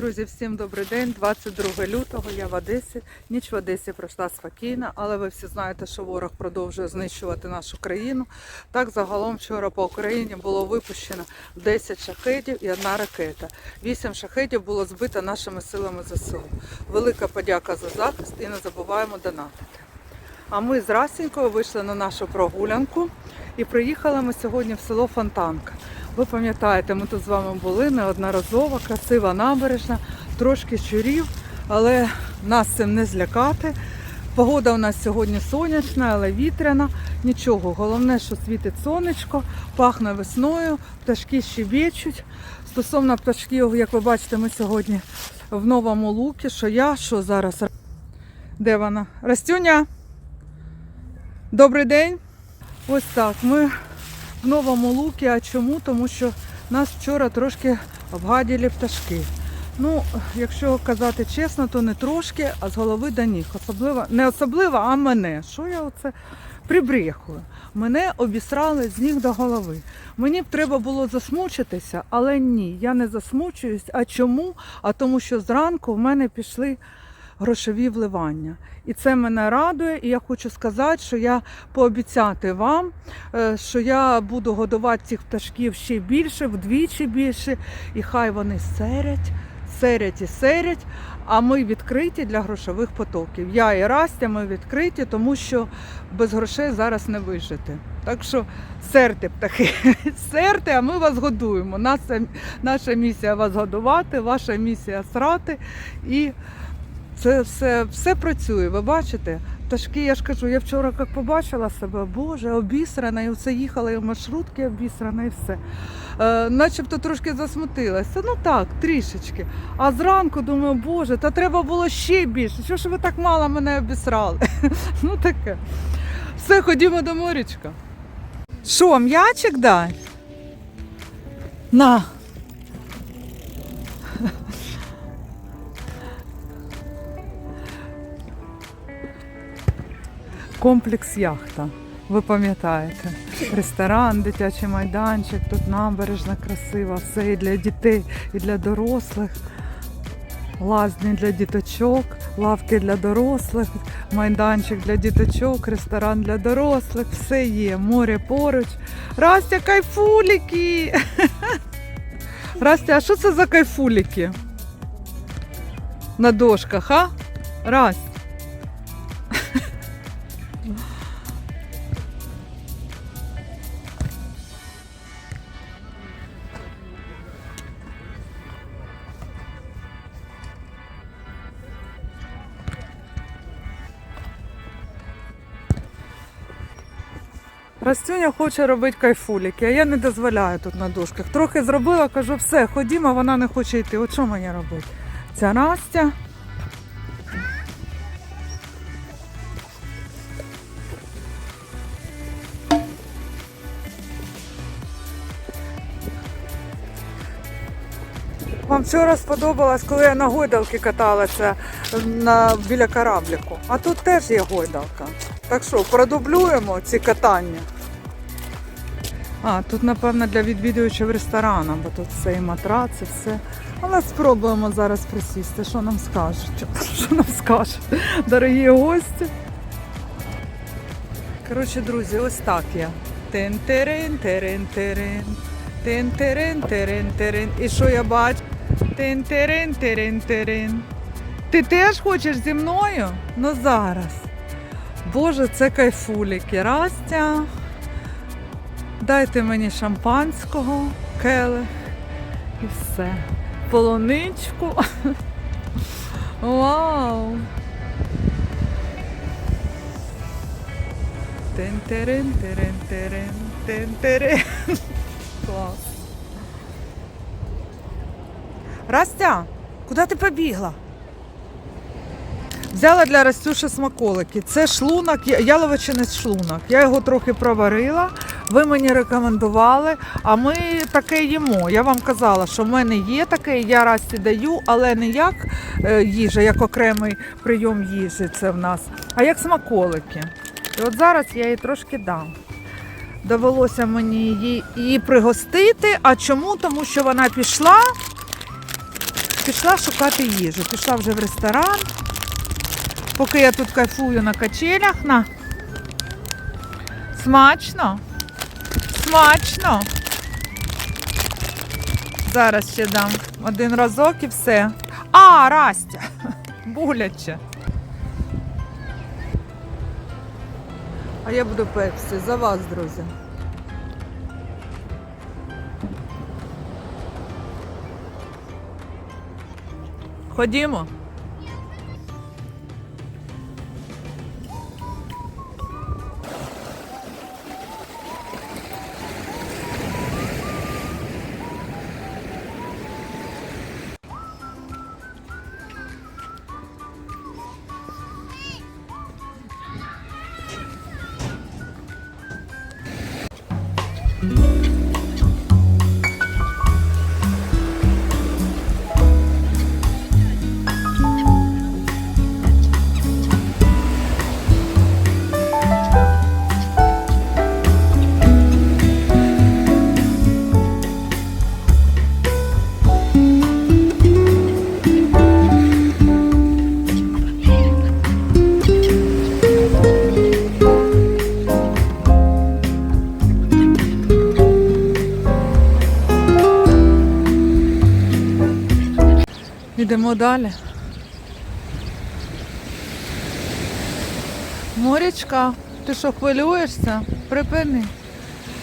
Друзі, всім добрий день. 22 лютого. Я в Одесі. Ніч в Одесі пройшла спокійно, але ви всі знаєте, що ворог продовжує знищувати нашу країну. Так, загалом вчора по Україні було випущено 10 шахедів і одна ракета. 8 шахедів було збито нашими силами ЗСУ. Велика подяка за захист і не забуваємо донатити. А ми з Расінькою вийшли на нашу прогулянку і приїхали ми сьогодні в село Фонтанка. Ви пам'ятаєте, ми тут з вами були неодноразово, красива набережна, трошки щурів, але нас цим не злякати. Погода у нас сьогодні сонячна, але вітряна. Нічого, головне, що світить сонечко, пахне весною, пташки щебечуть. Стосовно пташків, як ви бачите, ми сьогодні в новому лукі, що я, що зараз. Де вона? Растюня? Добрий день. Ось так. Ми в новому лукі. А чому? Тому що нас вчора трошки обгаділи пташки. Ну, якщо казати чесно, то не трошки, а з голови до ніг. Особливо, не особливо, а мене. Що я оце прибрехую? Мене обісрали з ніг до голови. Мені б треба було засмучитися, але ні, я не засмучуюсь. А чому? А тому що зранку в мене пішли грошові вливання. І це мене радує. І я хочу сказати, що я пообіцяти вам, е, що я буду годувати цих пташків ще більше, вдвічі більше, і хай вони серять, серять і серять. А ми відкриті для грошових потоків. Я і Растя, ми відкриті, тому що без грошей зараз не вижити. Так що серте птахи, серте, а ми вас годуємо. Наша, наша місія вас годувати, ваша місія срати. І це все, все працює, ви бачите? Пташки, я ж кажу, я вчора як побачила себе, боже, обісрана, і оце їхала і в маршрутки обісрана, і все. Е, начебто трошки засмутилася. Ну так, трішечки. А зранку думаю, боже, та треба було ще більше. Що ж ви так мало мене обісрали? ну таке. Все, ходімо до морячка. Що, м'ячик дай? На. Комплекс яхта. Ви пам'ятаєте, ресторан, дитячий майданчик, тут набережна красива, все і для дітей, і для дорослих, лазні для діточок, лавки для дорослих, майданчик для діточок, ресторан для дорослих, все є, море поруч. Растя, кайфуліки! Растя, а що це за кайфуліки? На дошках, а? Растя. Растюня хоче робити кайфуліки, а я не дозволяю тут на дошках. Трохи зробила, кажу, все, ходімо, вона не хоче йти. От що мені робити? Ця Настя. Вам вчора сподобалось, коли я на гойдалки каталася на, біля корабліку. А тут теж є гойдалка. Так що, продублюємо ці катання. А, тут, напевно, для відвідувачів ресторану, бо тут все і матрац, і все. Але спробуємо зараз присісти. Що нам скажуть? Що нам скажуть, дорогі гості? Коротше, друзі, ось так я. Тин-тирин, тирин, тирин. Тин-тирин, тирин, тирин. І що я бачу? Тин-тирин, тирин, тирин. Ти теж хочеш зі мною? Ну зараз. Боже, це кайфуліки. Растя. Дайте мені шампанського, келих і все. Полуничку. Вау! Тин-тирин, тирин, тирин, тин-тирин. Клас. Растя, куди ти побігла? Взяла для Растюші смаколики. Це шлунок, я- яловичиний шлунок. Я його трохи проварила. Ви мені рекомендували, а ми таке їмо. Я вам казала, що в мене є таке, я Расті даю, але не як е, їжа, як окремий прийом їжі це в нас, а як смаколики. І от зараз я їй трошки дам. Довелося мені її, її пригостити. А чому? Тому що вона пішла Пішла шукати їжу. Пішла вже в ресторан. Поки я тут кайфую на качелях. На. Смачно. Смачно. Зараз ще дам один разок і все. А, Растя! Боляче. А я буду пепсі за вас, друзі. Ходімо. Йдемо далі. Морячка, ти що хвилюєшся? Припини.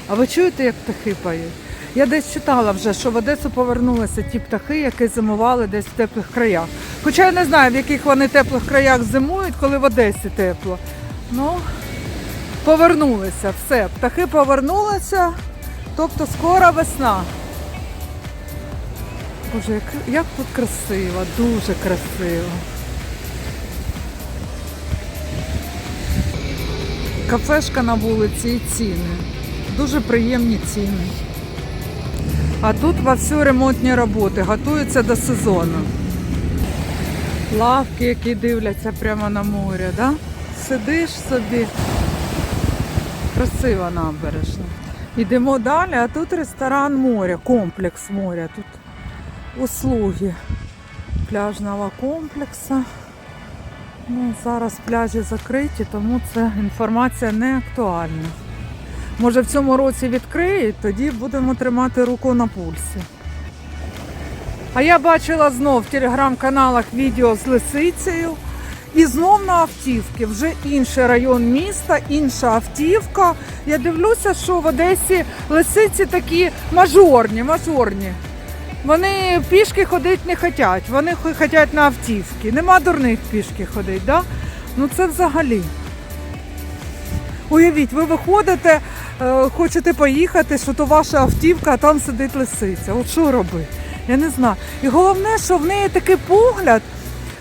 А ви чуєте, як птахи поють? Я десь читала вже, що в Одесу повернулися ті птахи, які зимували десь в теплих краях. Хоча я не знаю, в яких вони теплих краях зимують, коли в Одесі тепло. Ну, повернулися, все, птахи повернулися, тобто скоро весна. Боже, як, як тут красиво, дуже красиво. Кафешка на вулиці і ціни. Дуже приємні ціни. А тут вовсю ремонтні роботи, готуються до сезону. Лавки, які дивляться прямо на море, да? Сидиш собі. Красива набережна. Йдемо далі, а тут ресторан моря, комплекс моря. Тут услуги пляжного комплексу. Ну, зараз пляжі закриті, тому ця інформація не актуальна. Може в цьому році відкриють, тоді будемо тримати руку на пульсі. А я бачила знов в телеграм-каналах відео з лисицею. І знов на автівки. Вже інший район міста, інша автівка. Я дивлюся, що в Одесі лисиці такі мажорні, мажорні. Вони пішки ходити не хочуть, вони хочуть на автівки. Нема дурних пішки ходити, да? Ну це взагалі. Уявіть, ви виходите, е, хочете поїхати, що то ваша автівка, а там сидить лисиця. От що робити? Я не знаю. І головне, що в неї такий погляд,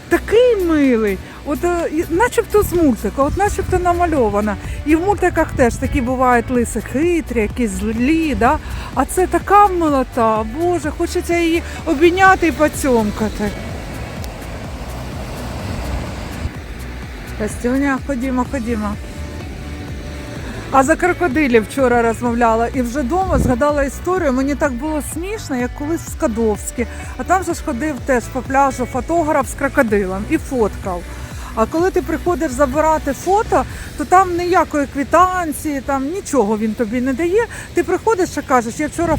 такий милий, от е, начебто з мультика, от начебто намальована. І в мультиках теж такі бувають лиси хитрі, якісь злі, да? а це така милота, Боже, хочеться її обійняти і поцьомкати. Костюня, ходімо, ходімо. А за крокодилів вчора розмовляла і вже вдома згадала історію. Мені так було смішно, як колись в Скадовській. А там же ж ходив теж по пляжу фотограф з крокодилом і фоткав. А коли ти приходиш забирати фото, то там ніякої квитанції, там нічого він тобі не дає. Ти приходиш і кажеш, я вчора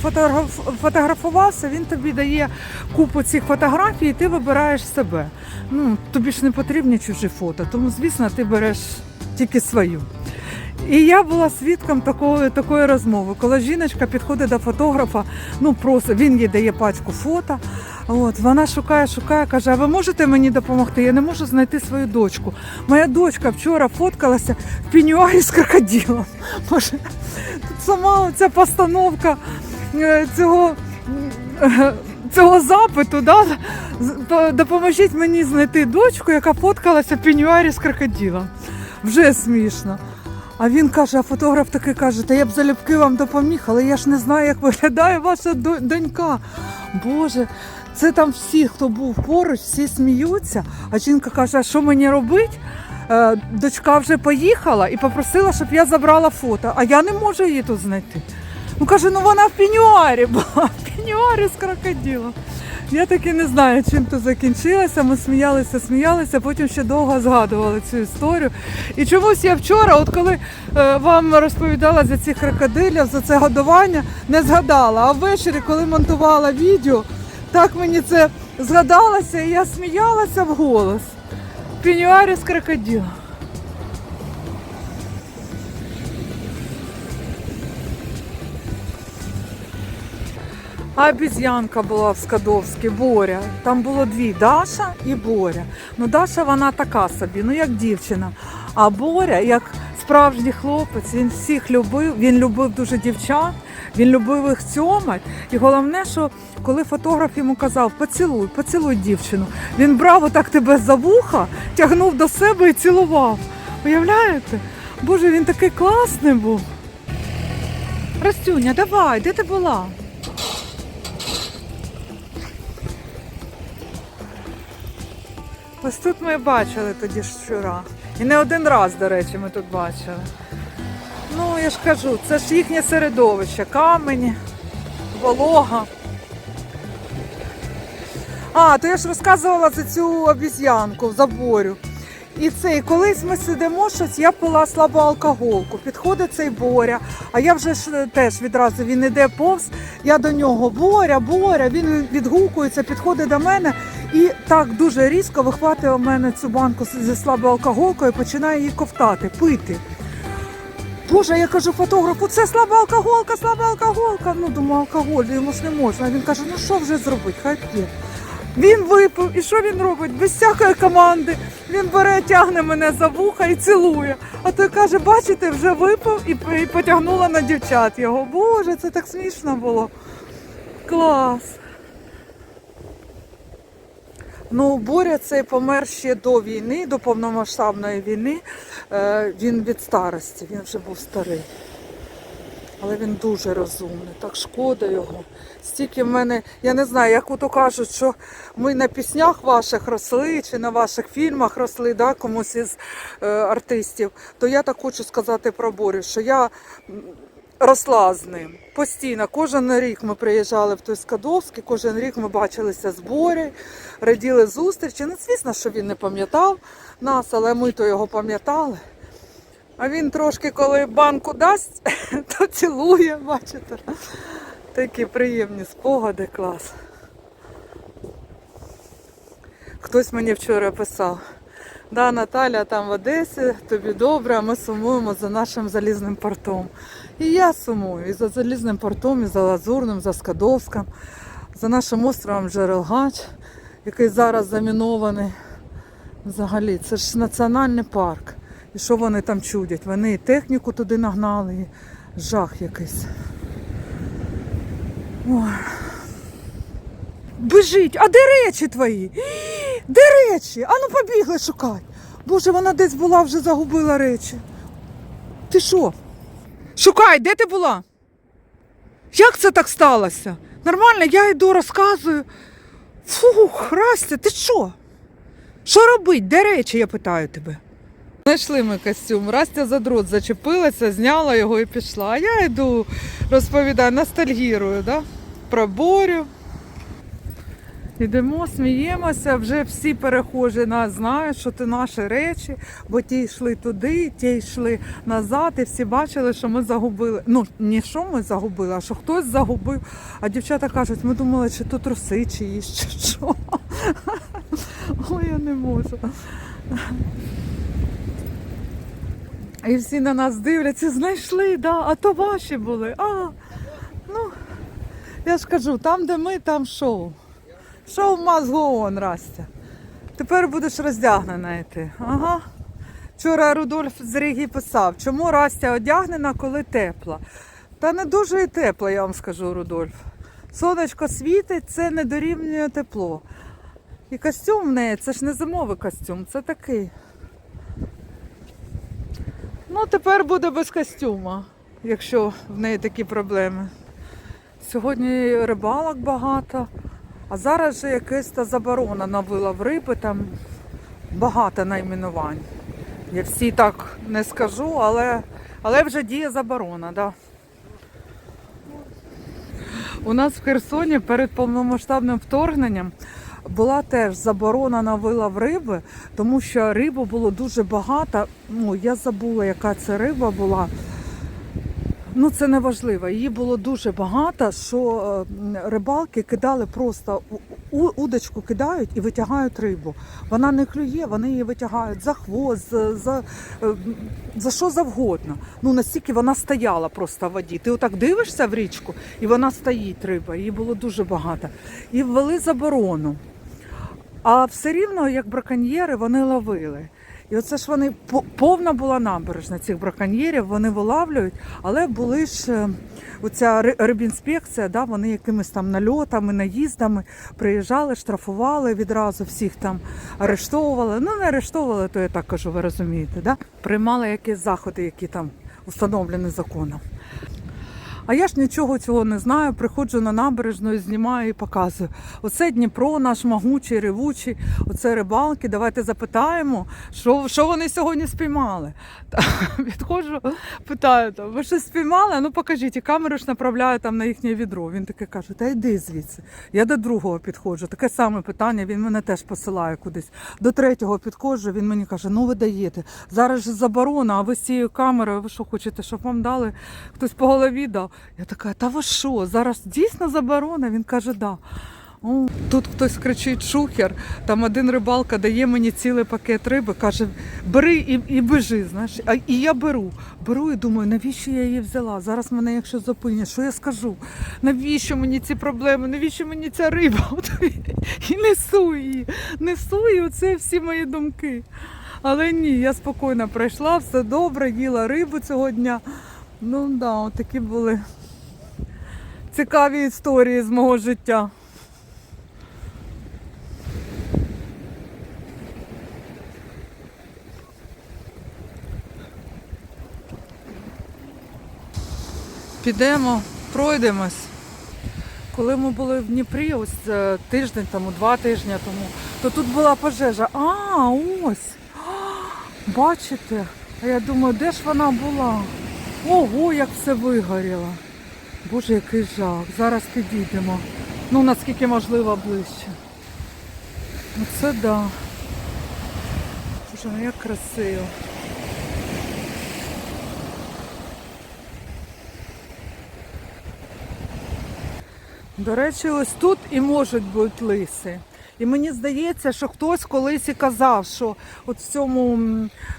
фотографувався, він тобі дає купу цих фотографій, і ти вибираєш себе. Ну, тобі ж не потрібні чужі фото, тому звісно ти береш тільки свою. І я була свідком такої, такої розмови, коли жіночка підходить до фотографа, ну просто він їй дає пачку фото. От вона шукає, шукає, каже: А ви можете мені допомогти? Я не можу знайти свою дочку. Моя дочка вчора фоткалася в пенюарі з крокодилом. Боже, тут сама ця постановка е, цього. е, Цього запиту, да? допоможіть мені знайти дочку, яка фоткалася в пенюарі з крокодилом. Вже смішно. А він каже, а фотограф такий каже, та я б залюбки вам допоміг, але я ж не знаю, як виглядає ваша донька. Боже, це там всі, хто був поруч, всі сміються. А жінка каже, а що мені робити? Е, дочка вже поїхала і попросила, щоб я забрала фото, а я не можу її тут знайти. Ну каже, ну вона в пенюарі була, в пенюарі з крокодилом. Я таки не знаю, чим то закінчилося. Ми сміялися, сміялися, потім ще довго згадували цю історію. І чомусь я вчора, от коли е, вам розповідала за цих крокодилів, за це годування, не згадала. А ввечері, коли монтувала відео, так мені це згадалося, і я сміялася вголос. Пенюарі з крокодилом. А була в Скадовській, Боря. Там було дві Даша і Боря. Ну, Даша вона така собі, ну як дівчина. А Боря, як справжній хлопець, він всіх любив, він любив дуже дівчат, він любив їх цьомать. І головне, що коли фотограф йому казав, поцілуй, поцілуй дівчину, він брав отак тебе за вуха, тягнув до себе і цілував. Уявляєте? Боже, він такий класний був. Растюня, давай, де ти була? Ось тут ми бачили тоді щура. І не один раз, до речі, ми тут бачили. Ну, я ж кажу, це ж їхнє середовище, камені, волога. А, то я ж розказувала за цю обіз'янку за борю. І цей, колись ми сидимо щось, я пила слабу алкоголку. Підходить цей Боря, а я вже ж е, теж відразу він іде повз. Я до нього Боря, Боря, він відгукується, підходить до мене і так дуже різко вихватує у мене цю банку зі слабою алкоголкою і починає її ковтати, пити. Боже, я кажу фотографу, це слаба алкоголка, слаба алкоголка. Ну, думаю, алкоголь, йому ж не можна. Він каже, ну що вже зробити, хай п'є. Він випив, і що він робить? Без всякої команди. Він бере, тягне мене за вуха і цілує. А той каже, бачите, вже випив і потягнула на дівчат його. Боже, це так смішно було. Клас. Ну, Боря цей помер ще до війни, до повномасштабної війни. Е, він від старості, він вже був старий. Але він дуже розумний, так шкода його. Стільки в мене, я не знаю, як ото кажуть, що ми на піснях ваших росли чи на ваших фільмах росли, да, комусь із е, артистів, то я так хочу сказати про Борю, що я росла з ним постійно. Кожен рік ми приїжджали в той Скадовський, кожен рік ми бачилися з Борею, раділи зустрічі. Ну, звісно, що він не пам'ятав нас, але ми то його пам'ятали. А він трошки, коли банку дасть, то цілує, бачите. Такі приємні спогади, клас. Хтось мені вчора писав. Да, Наталя там в Одесі, тобі добре, а ми сумуємо за нашим залізним портом. І я сумую і за залізним портом, і за Лазурним, за Скадовським, за нашим островом Джерелгач, який зараз замінований. Взагалі, це ж національний парк. І що вони там чудять? Вони і техніку туди нагнали, і жах якийсь. Ой. Біжить, а де речі твої? Де речі? Ану побігли шукати. Боже, вона десь була, вже загубила речі. Ти що? Шукай, де ти була? Як це так сталося? Нормально, я йду, розказую. Фух, Растя, ти що? Що робить? Де речі, я питаю тебе. Знайшли ми костюм. Растя за дрот зачепилася, зняла його і пішла. А я йду, розповідаю, ностальгірую, да? про Борю. Ідемо, сміємося, вже всі перехожі нас знають, що це наші речі, бо ті йшли туди, ті йшли назад, і всі бачили, що ми загубили. Ну, не що ми загубили, а що хтось загубив. А дівчата кажуть, ми думали, чи то труси чиїсь, чи що. Ой, я не можу. І всі на нас дивляться, знайшли, да, а то ваші були. А, ну, я ж кажу, там, де ми, там шоу. Шоу must go on, Растя. Тепер будеш роздягнена йти. Ага. Вчора Рудольф з Риги писав, чому Растя одягнена, коли тепла. Та не дуже і тепла, я вам скажу, Рудольф. Сонечко світить, це не дорівнює тепло. І костюм в неї, це ж не зимовий костюм, це такий. Ну, тепер буде без костюма, якщо в неї такі проблеми. Сьогодні рибалок багато, а зараз же якась та заборона на вилов риби, там багато найменувань. Я всі так не скажу, але, але вже діє заборона, да. У нас в Херсоні перед повномасштабним вторгненням була теж заборона на вилов риби, тому що риби було дуже багато. Ну, я забула, яка це риба була. Ну, це не важливо. Її було дуже багато, що е, рибалки кидали просто удочку кидають і витягають рибу. Вона не клює, вони її витягають за хвост, за, за, е, за що завгодно. Ну настільки вона стояла просто в воді. Ти отак дивишся в річку, і вона стоїть риба. Її було дуже багато. І ввели заборону. А все рівно, як браконьєри, вони ловили. І оце ж вони по- повна була набережна цих браконьєрів, вони вилавлюють, але були ж е, оця ри- рибінспекція, да, вони якимись там нальотами, наїздами приїжджали, штрафували відразу, всіх там арештовували. Ну, не арештовували, то я так кажу, ви розумієте, да? приймали якісь заходи, які там установлені законом. А я ж нічого цього не знаю. Приходжу на набережну, і знімаю і показую. Оце Дніпро, наш могучий, ревучий, оце рибалки. Давайте запитаємо, що, що вони сьогодні спіймали. Та, Підходжу, питаю, там, ви щось спіймали? Ну покажіть, і камеру ж направляю там на їхнє відро. Він таке каже, та йди звідси. Я до другого підходжу. Таке саме питання, він мене теж посилає кудись. До третього підходжу, він мені каже, ну ви даєте. Зараз же заборона, а ви з цією камерою, ви що хочете, щоб вам дали хтось по голові дав? Я така, та ви що? Зараз дійсно заборона? Він каже, да. О, тут хтось кричить шухер, там один рибалка дає мені цілий пакет риби, каже, бери і, і біжи. Знаєш. А, і я беру. Беру і думаю, навіщо я її взяла? Зараз мене, якщо зупинять, що я скажу? Навіщо мені ці проблеми? Навіщо мені ця риба? І несу її. Несу і оце всі мої думки. Але ні, я спокійно пройшла, все добре, їла рибу цього дня. Ну так, да, такі були цікаві історії з мого життя. Підемо, пройдемось. Коли ми були в Дніпрі, ось е, тиждень тому, два тижні тому, то тут була пожежа. А, ось. Бачите? А я думаю, де ж вона була? Ого, як все вигоріло. Боже, який жах. Зараз підійдемо. Ну, наскільки можливо ближче. Оце да. Боже, ну як красиво. До речі, ось тут і можуть бути лиси. І мені здається, що хтось колись і казав, що от в цьому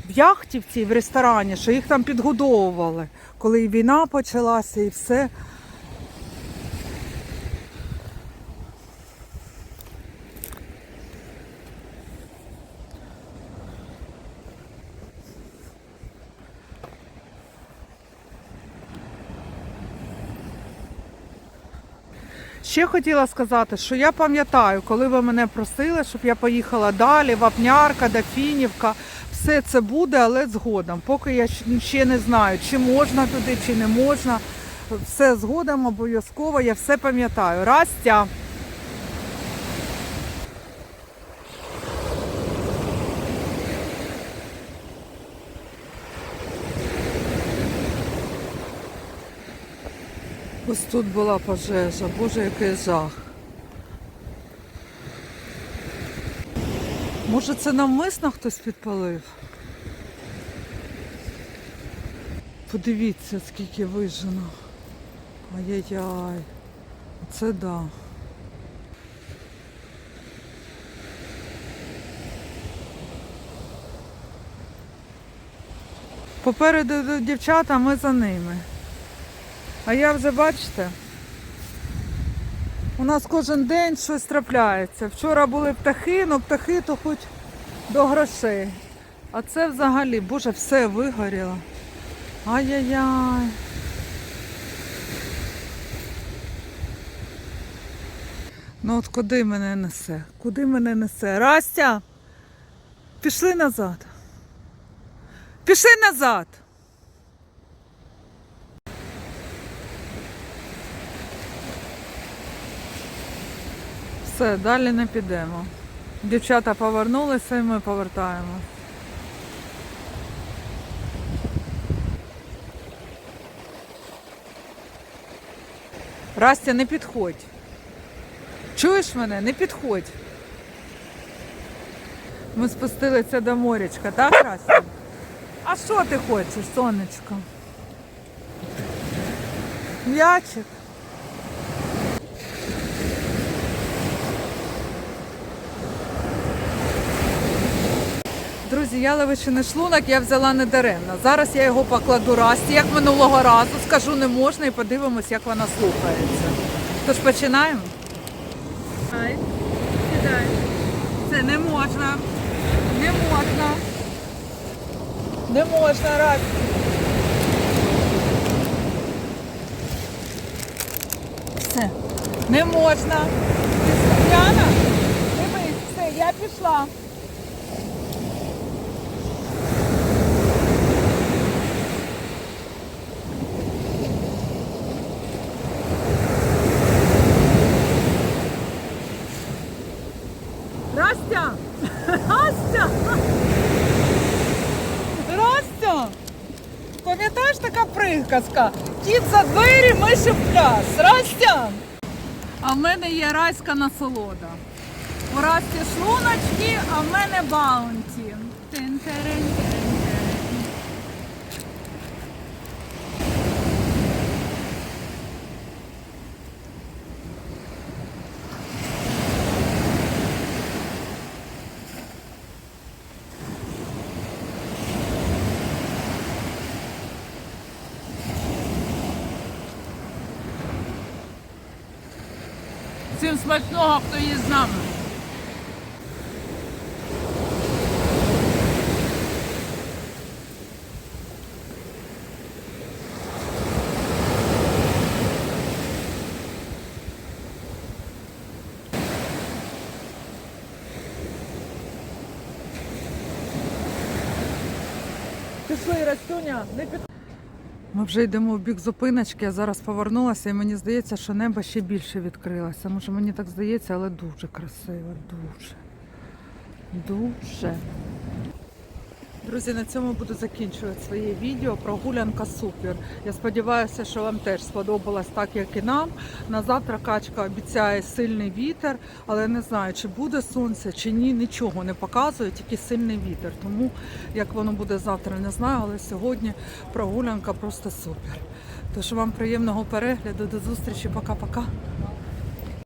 в яхті в ресторані, що їх там підгодовували, коли війна почалася, і все. Ще хотіла сказати, що я пам'ятаю, коли ви мене просили, щоб я поїхала далі, Вапнярка, Дафінівка. Все це буде, але згодом. Поки я ще не знаю, чи можна туди, чи не можна. Все згодом обов'язково, я все пам'ятаю. Растя. Ось тут була пожежа, боже, який жах. Може це навмисно хтось підпалив? Подивіться, скільки вижено. Ай-яй-яй. Оце да. Попереду дівчата, ми за ними. А я вже бачите, у нас кожен день щось трапляється. Вчора були птахи, ну птахи то хоч до грошей. А це взагалі, боже, все вигоріло. Ай-яй-яй. Ну от куди мене несе? Куди мене несе? Растя! Пішли назад. Пішли назад. Все, далі не підемо. Дівчата повернулися і ми повертаємо. Растя, не підходь. Чуєш мене? Не підходь. Ми спустилися до морячка, так, Растя? А що ти хочеш, сонечко? М'ячик? Друзі, яловичий шлунок я взяла не даремно. Зараз я його покладу Расті, як минулого разу. Скажу не можна і подивимось, як вона слухається. Тож починаємо. Ай, сідай. Це не можна. Не можна. Не можна, Расті. Все. Не можна. Ти слухняна? Дивись, все, я пішла. Растя! Растя! Растя! Пам'ятаєш така приказка? Кіт за двері, миші в пляс. Растя! А в мене є райська насолода. У Расті шлуночки, а в мене баунті. Тин-терен-терен-терен. Всім хто є з нами. Пішли, Растюня, не під... Ми вже йдемо в бік зупиночки, я зараз повернулася і мені здається, що небо ще більше відкрилося. Може мені так здається, але дуже красиво, дуже. Дуже. Друзі, на цьому буду закінчувати своє відео. Прогулянка супер. Я сподіваюся, що вам теж сподобалось так, як і нам. На завтра качка обіцяє сильний вітер, але не знаю, чи буде сонце, чи ні, нічого не показує, тільки сильний вітер. Тому як воно буде завтра, не знаю, але сьогодні прогулянка просто супер. Тож вам приємного перегляду, до зустрічі, пока-пока.